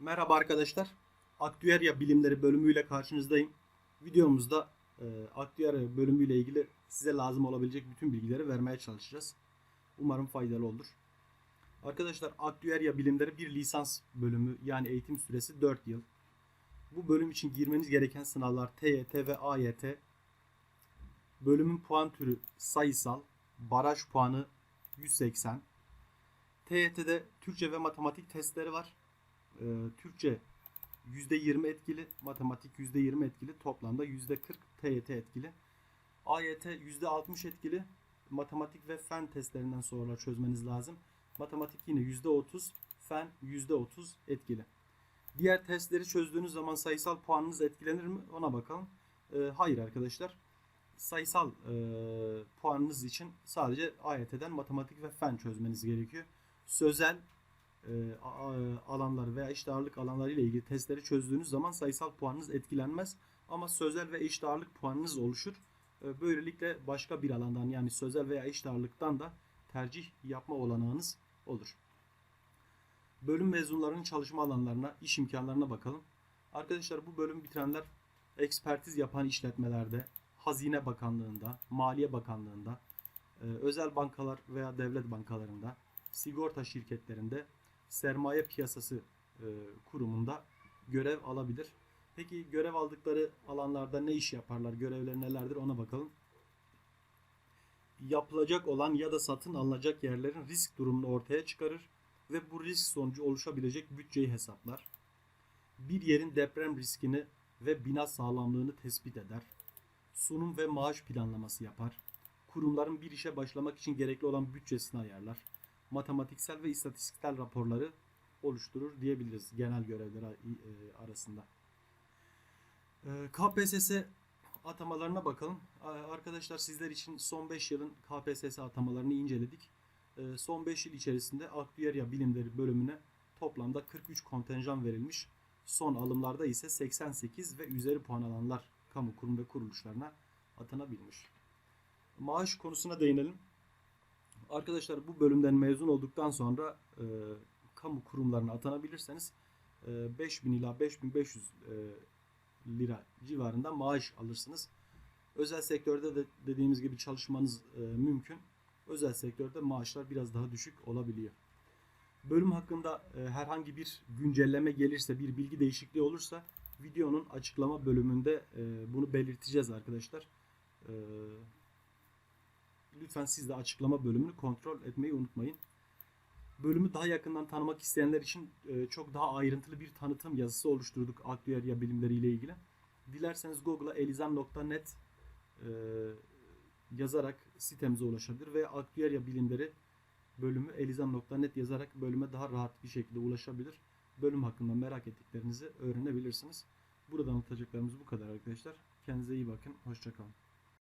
Merhaba arkadaşlar. Aktüerya bilimleri bölümüyle karşınızdayım. Videomuzda e, aktüerya bölümüyle ilgili size lazım olabilecek bütün bilgileri vermeye çalışacağız. Umarım faydalı olur. Arkadaşlar aktüerya bilimleri bir lisans bölümü yani eğitim süresi 4 yıl. Bu bölüm için girmeniz gereken sınavlar TYT ve AYT. Bölümün puan türü sayısal, baraj puanı 180. TYT'de Türkçe ve matematik testleri var. Ee, Türkçe %20 etkili, matematik %20 etkili, toplamda %40 TYT etkili. AYT %60 etkili, matematik ve fen testlerinden sorular çözmeniz lazım. Matematik yine %30, fen %30 etkili. Diğer testleri çözdüğünüz zaman sayısal puanınız etkilenir mi? Ona bakalım. Ee, hayır arkadaşlar. Sayısal e, puanınız için sadece AYT'den matematik ve fen çözmeniz gerekiyor. Sözel e, alanlar veya eşit ağırlık alanları ile ilgili testleri çözdüğünüz zaman sayısal puanınız etkilenmez. Ama sözel ve eşit ağırlık puanınız oluşur. E, Böylelikle başka bir alandan yani sözel veya eşit ağırlıktan da tercih yapma olanağınız olur. Bölüm mezunlarının çalışma alanlarına, iş imkanlarına bakalım. Arkadaşlar bu bölüm bitirenler ekspertiz yapan işletmelerde, Hazine Bakanlığında, Maliye Bakanlığında, e, özel bankalar veya devlet bankalarında, sigorta şirketlerinde, sermaye piyasası e, kurumunda görev alabilir. Peki görev aldıkları alanlarda ne iş yaparlar? Görevleri nelerdir? Ona bakalım. Yapılacak olan ya da satın alınacak yerlerin risk durumunu ortaya çıkarır ve bu risk sonucu oluşabilecek bütçeyi hesaplar. Bir yerin deprem riskini ve bina sağlamlığını tespit eder. Sunum ve maaş planlaması yapar. Kurumların bir işe başlamak için gerekli olan bütçesini ayarlar matematiksel ve istatistiksel raporları oluşturur diyebiliriz genel görevler e, arasında. E, KPSS atamalarına bakalım. Arkadaşlar sizler için son 5 yılın KPSS atamalarını inceledik. E, Son 5 yıl içerisinde Aktüerya Bilimleri bölümüne toplamda 43 kontenjan verilmiş. Son alımlarda ise 88 ve üzeri puan alanlar kamu kurum ve kuruluşlarına atanabilmiş. Maaş konusuna değinelim. Arkadaşlar bu bölümden mezun olduktan sonra e, kamu kurumlarına atanabilirseniz e, 5000 ila 5500 e, lira civarında maaş alırsınız. Özel sektörde de dediğimiz gibi çalışmanız e, mümkün. Özel sektörde maaşlar biraz daha düşük olabiliyor. Bölüm hakkında e, herhangi bir güncelleme gelirse, bir bilgi değişikliği olursa videonun açıklama bölümünde e, bunu belirteceğiz arkadaşlar. E, lütfen siz de açıklama bölümünü kontrol etmeyi unutmayın. Bölümü daha yakından tanımak isteyenler için e, çok daha ayrıntılı bir tanıtım yazısı oluşturduk aktüerya bilimleri ile ilgili. Dilerseniz Google'a elizam.net e, yazarak sitemize ulaşabilir veya aktüerya bilimleri bölümü elizam.net yazarak bölüme daha rahat bir şekilde ulaşabilir. Bölüm hakkında merak ettiklerinizi öğrenebilirsiniz. Burada anlatacaklarımız bu kadar arkadaşlar. Kendinize iyi bakın. Hoşçakalın.